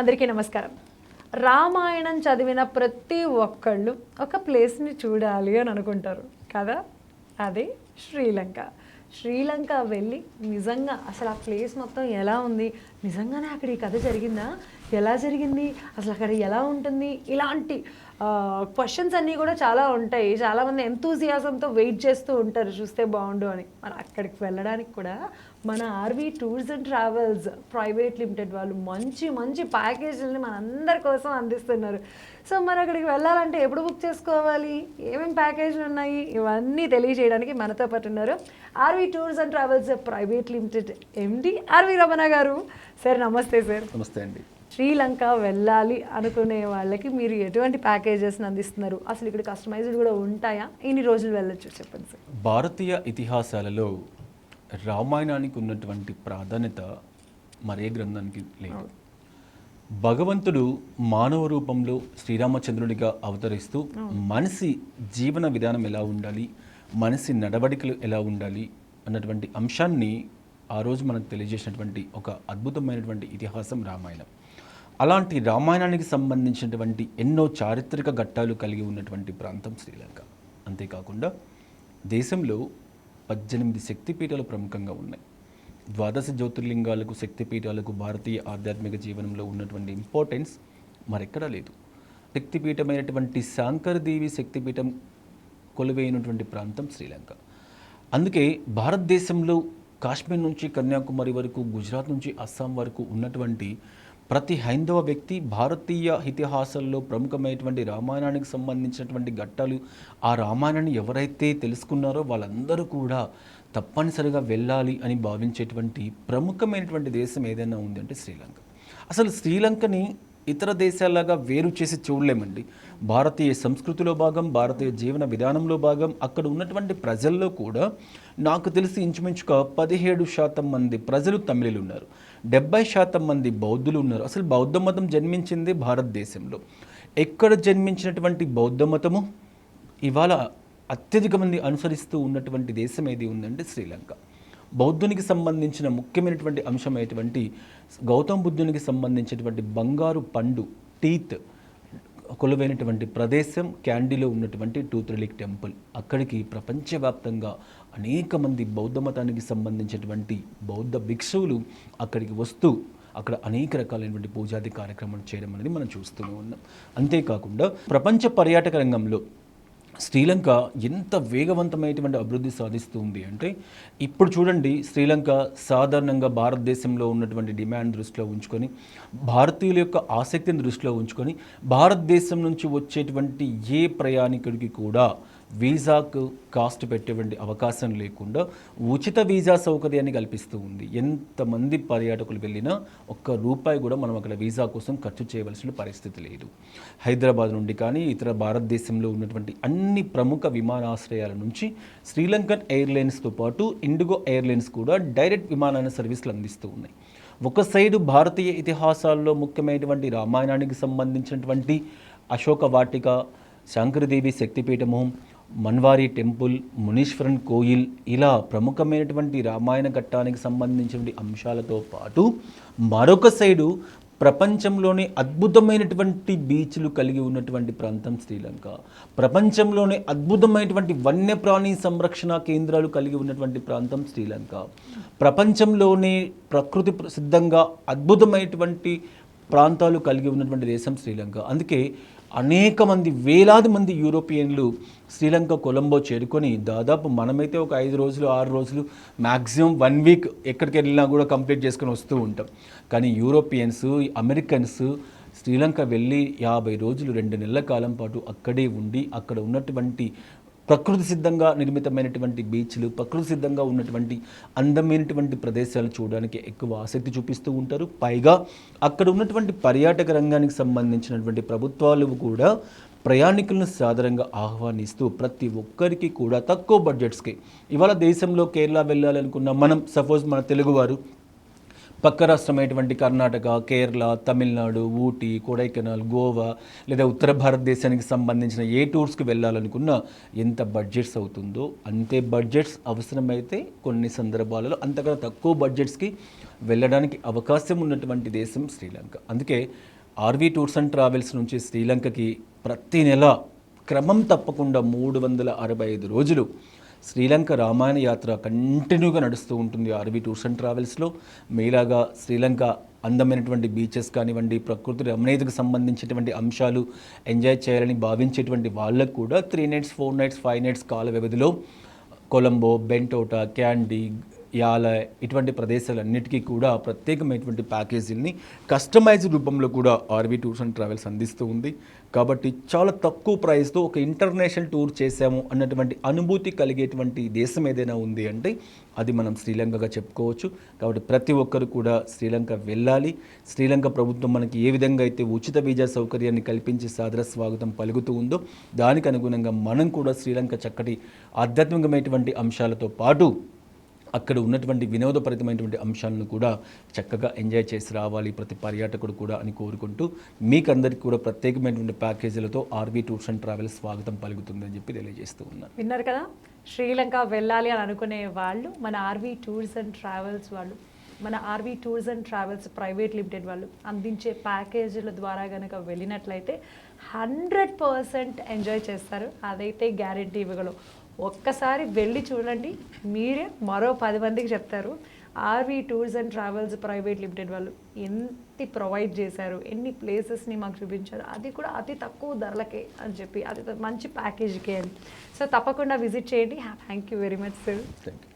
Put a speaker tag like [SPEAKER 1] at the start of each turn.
[SPEAKER 1] అందరికీ నమస్కారం. రామాయణం చదివిన ప్రతి ఒక్కళ్ళు ఒక ప్లేస్ని చూడాలి అని అనుకుంటారు. కదా? అది శ్రీలంక. శ్రీలంక వెళ్ళి నిజంగా అసలు ఆ ప్లేస్ మొత్తం ఎలా ఉంది? నిజంగానే అక్కడ ఈ కథ జరిగిందా? ఎలా జరిగింది? అసలు అక్కడ ఎలా ఉంటుంది? ఇలాంటి క్వశ్చన్స్ అన్నీ కూడా చాలా ఉంటాయి. చాలామంది ఎంతూజియాజంతో వెయిట్ చేస్తూ ఉంటారు. చూస్తే బాగుండు అని. మరి అక్కడికి వెళ్ళడానికి కూడా మన RV tours and travels private limited వాళ్ళు మంచి మంచి ప్యాకేజీలని మనందరి కోసం అందిస్తున్నారు. సో మరి అక్కడికి వెళ్ళాలంటే ఎప్పుడు బుక్ చేసుకోవాలి? ఏమేమి ప్యాకేజీలు ఉన్నాయి? ఇవన్నీ తెలియజేయడానికి మనతో పాటు ఉన్నారు RV tours and travels private limited MD RV Ramana garu. Sir namaste sir
[SPEAKER 2] నమస్తే అండి.
[SPEAKER 1] శ్రీలంక వెళ్ళాలి అనుకునే వాళ్ళకి మీరు ఎటువంటి ప్యాకేజెస్ని అందిస్తున్నారు? అసలు ఇక్కడ కస్టమైజ్డ్ కూడా ఉంటాయా? ఎన్ని రోజులు వెళ్ళొచ్చు? చెప్పండి సార్.
[SPEAKER 2] భారతీయ ఇతిహాసాలలో రామాయణానికి ఉన్నటువంటి ప్రాధాన్యత మరే గ్రంథానికి లేదు. భగవంతుడు మానవ రూపంలో శ్రీరామచంద్రుడిగా అవతరిస్తూ మనిషి జీవన విధానం ఎలా ఉండాలి? మనిషి నడవడికలు ఎలా ఉండాలి? అన్నటువంటి అంశాన్ని ఆ రోజు మనకు తెలియజేసినటువంటి ఒక అద్భుతమైనటువంటి ఇతిహాసం రామాయణం. అలాంటి రామాయణానికి సంబంధించినటువంటి ఎన్నో చారిత్రక ఘట్టాలు కలిగి ఉన్నటువంటి ప్రాంతం శ్రీలంక. అంతేకాకుండా దేశంలో పద్దెనిమిది శక్తిపీఠాలు ప్రముఖంగా ఉన్నాయి. ద్వాదశ జ్యోతిర్లింగాలకు శక్తిపీఠాలకు భారతీయ ఆధ్యాత్మిక జీవనంలో ఉన్నటువంటి ఇంపార్టెన్స్ మరెక్కడా లేదు. శక్తిపీఠమైనటువంటి శాంకరదేవి శక్తిపీఠం కొలువైనటువంటి ప్రాంతం శ్రీలంక. అందుకే భారతదేశంలో కాశ్మీర్ నుంచి కన్యాకుమారి వరకు గుజరాత్ నుంచి అస్సాం వరకు ఉన్నటువంటి ప్రతి హైందవ వ్యక్తి భారతీయ ఇతిహాసంలో ప్రముఖమైనటువంటి రామాయణానికి సంబంధించినటువంటి ఘట్టాలు ఆ రామాయణాన్ని ఎవరైతే తెలుసుకున్నారో వాళ్ళందరూ కూడా తప్పనిసరిగా వెళ్ళాలి అని భావించేటువంటి ప్రముఖమైనటువంటి దేశం ఏదైనా ఉందంటే శ్రీలంక. అసలు శ్రీలంకని ఇతర దేశాలాగా వేరు చేసి చూడలేమండి. భారతీయ సంస్కృతిలో భాగం భారతీయ జీవన విధానంలో భాగం అక్కడ ఉన్నటువంటి ప్రజల్లో కూడా నాకు తెలిసి ఇంచుమించుగా పదిహేడు శాతం మంది ప్రజలు తమిళులు ఉన్నారు డెబ్బై శాతం మంది బౌద్ధులు ఉన్నారు అసలు బౌద్ధ మతం జన్మించింది భారతదేశంలో. ఎక్కడ జన్మించినటువంటి బౌద్ధ మతము? ఇవాళ అత్యధిక మంది అనుసరిస్తూ ఉన్నటువంటి దేశం ఏది ఉందంటే శ్రీలంక. బౌద్ధునికి సంబంధించిన ముఖ్యమైనటువంటి అంశం అయినటువంటి గౌతమ బుద్ధునికి సంబంధించినటువంటి బంగారు పండు టీత్ కొలువైనటువంటి ప్రదేశం క్యాండీలో ఉన్నటువంటి టూత్రలిక్ టెంపుల్. అక్కడికి ప్రపంచవ్యాప్తంగా అనేక మంది బౌద్ధ మతానికి సంబంధించినటువంటి బౌద్ధ భిక్షువులు అక్కడికి వస్తూ అక్కడ అనేక రకాలైనటువంటి పూజాది కార్యక్రమాలు చేయడం అనేది మనం చూస్తూనే ఉన్నాం. అంతేకాకుండా ప్రపంచ పర్యాటక రంగంలో శ్రీలంక ఎంత వేగవంతమైనటువంటి అభివృద్ధి సాధిస్తుంది అంటే ఇప్పుడు చూడండి శ్రీలంక సాధారణంగా భారతదేశంలో ఉన్నటువంటి డిమాండ్ దృష్టిలో ఉంచుకొని భారతీయుల యొక్క ఆసక్తిని దృష్టిలో ఉంచుకొని భారతదేశం నుంచి వచ్చేటువంటి ఏ ప్రయాణికుడికి కూడా వీసాకు కాస్ట్ పెట్టేటువంటి అవకాశం లేకుండా ఉచిత వీసా సౌకర్యాన్ని కల్పిస్తూ ఉంది. ఎంతమంది పర్యాటకులు వెళ్ళినా ఒక్క రూపాయి కూడా మనం అక్కడ వీసా కోసం ఖర్చు చేయవలసిన పరిస్థితి లేదు. హైదరాబాద్ నుండి కానీ ఇతర భారతదేశంలో ఉన్నటువంటి అన్ని ప్రముఖ విమానాశ్రయాల నుంచి శ్రీలంకన్ ఎయిర్లైన్స్తో పాటు ఇండిగో ఎయిర్లైన్స్ కూడా డైరెక్ట్ విమానాల సర్వీసులు అందిస్తూ ఉన్నాయి. ఒక సైడు భారతీయ ఇతిహాసాల్లో ముఖ్యమైనటువంటి రామాయణానికి సంబంధించినటువంటి అశోక వాటిక శంకరదేవి శక్తిపీఠము మన్వారి టెంపుల్ మునీశ్వరన్ కోయిల్ ఇలా ప్రముఖమైనటువంటి రామాయణ ఘట్టానికి సంబంధించినటువంటి అంశాలతో పాటు మరొక సైడు ప్రపంచంలోనే అద్భుతమైనటువంటి బీచ్లు కలిగి ఉన్నటువంటి ప్రాంతం శ్రీలంక. ప్రపంచంలోనే అద్భుతమైనటువంటి వన్యప్రాణి సంరక్షణ కేంద్రాలు కలిగి ఉన్నటువంటి ప్రాంతం శ్రీలంక. ప్రపంచంలోనే ప్రకృతి సిద్ధంగా అద్భుతమైనటువంటి ప్రాంతాలు కలిగి ఉన్నటువంటి దేశం శ్రీలంక. అందుకే అనేక మంది వేలాది మంది యూరోపియన్లు శ్రీలంక కొలంబో చేరుకొని దాదాపు మనమైతే ఒక ఐదు రోజులు ఆరు రోజులు మ్యాక్సిమం వన్ వీక్ ఎక్కడికి వెళ్ళినా కూడా కంప్లీట్ చేసుకొని వస్తూ ఉంటాం. కానీ యూరోపియన్స్ అమెరికన్స్ శ్రీలంక వెళ్ళి యాభై రోజులు రెండు నెలల కాలం పాటు అక్కడే ఉండి అక్కడ ఉన్నటువంటి ప్రకృతి సిద్ధంగా నిర్మితమైనటువంటి బీచ్లు ప్రకృతి సిద్ధంగా ఉన్నటువంటి అందమైనటువంటి ప్రదేశాలు చూడడానికి ఎక్కువ ఆసక్తి చూపిస్తూ ఉంటారు. పైగా అక్కడ ఉన్నటువంటి పర్యాటక రంగానికి సంబంధించినటువంటి ప్రభుత్వాలు కూడా ప్రయాణికులను సాధారణంగా ఆహ్వానిస్తూ ప్రతి ఒక్కరికి కూడా తక్కువ బడ్జెట్స్కి ఇవాళ దేశంలో కేరళ వెళ్ళాలనుకున్న మనం సపోజ్ మన తెలుగువారు పక్క రాష్ట్రమైనటువంటి కర్ణాటక కేరళ తమిళనాడు ఊటీ కొడైకెనాల్ గోవా లేదా ఉత్తర భారతదేశానికి సంబంధించిన ఏ టూర్స్కి వెళ్ళాలనుకున్నా ఎంత బడ్జెట్స్ అవుతుందో అంతే బడ్జెట్స్ అవసరమైతే కొన్ని సందర్భాలలో అంతకన్నా తక్కువ బడ్జెట్స్కి వెళ్ళడానికి అవకాశం ఉన్నటువంటి దేశం శ్రీలంక. అందుకే ఆర్వీ టూర్స్ అండ్ ట్రావెల్స్ నుంచి శ్రీలంకకి ప్రతి నెల క్రమం తప్పకుండా మూడు వందల అరవై ఐదు రోజులు శ్రీలంక రామాయణ యాత్ర కంటిన్యూగా నడుస్తూ ఉంటుంది అరవి టూర్స్ అండ్ ట్రావెల్స్లో. మీలాగా శ్రీలంక అందమైనటువంటి బీచెస్ కానివ్వండి ప్రకృతి రమణీయతకు సంబంధించినటువంటి అంశాలు ఎంజాయ్ చేయాలని భావించేటువంటి వాళ్ళకు కూడా three nights four nights five nights కాల వ్యవధిలో కొలంబో బెంటోటా క్యాండీ యాల ఇటువంటి ప్రదేశాలన్నిటికీ కూడా ప్రత్యేకమైనటువంటి ప్యాకేజీలని కస్టమైజ్డ్ రూపంలో కూడా ఆర్వీ టూర్స్ అండ్ ట్రావెల్స్ అందిస్తూ ఉంది. కాబట్టి చాలా తక్కువ ప్రైస్తో ఒక ఇంటర్నేషనల్ టూర్ చేశాము అన్నటువంటి అనుభూతి కలిగేటువంటి దేశం ఏదైనా ఉంది అంటే అది మనం శ్రీలంకగా చెప్పుకోవచ్చు. కాబట్టి ప్రతి ఒక్కరు కూడా శ్రీలంక వెళ్ళాలి. శ్రీలంక ప్రభుత్వం మనకి ఏ విధంగా అయితే ఉచిత వీజా సౌకర్యాన్ని కల్పించి సాదర స్వాగతం పలుకుతూ ఉందో దానికి అనుగుణంగా మనం కూడా శ్రీలంక చక్కటి ఆధ్యాత్మికమైనటువంటి అంశాలతో పాటు అక్కడ ఉన్నటువంటి వినోదపరితమైనటువంటి అంశాలను కూడా చక్కగా ఎంజాయ్ చేసి రావాలి ప్రతి పర్యాటకుడు కూడా అని కోరుకుంటూ మీకందరికీ కూడా ప్రత్యేకమైనటువంటి ప్యాకేజీలతో ఆర్వీ టూర్స్ అండ్ ట్రావెల్స్ స్వాగతం పలుకుతుందని చెప్పి తెలియజేస్తూ ఉన్నాను.
[SPEAKER 1] విన్నారు కదా? శ్రీలంక వెళ్ళాలి అని అనుకునే వాళ్ళు మన ఆర్వీ టూర్స్ అండ్ ట్రావెల్స్ వాళ్ళు మన RV tours and travels private limited వాళ్ళు అందించే ప్యాకేజీల ద్వారా కనుక వెళ్ళినట్లయితే హండ్రెడ్ పర్సెంట్ ఎంజాయ్ చేస్తారు. అదైతే గ్యారెంటీ ఇవ్వగలవు ఒక్కసారి వెళ్ళి చూడండి. మీరే మరో పది మందికి చెప్తారు. RV tours and travels private limited వాళ్ళు ఎంత ప్రొవైడ్ చేశారు? ఎన్ని ప్లేసెస్ని మాకు చూపించారు? అది కూడా అతి తక్కువ ధరలకే అని చెప్పి అది మంచి ప్యాకేజ్కే అని. సో తప్పకుండా విజిట్ చేయండి. Thank you very much sir.
[SPEAKER 2] Thank you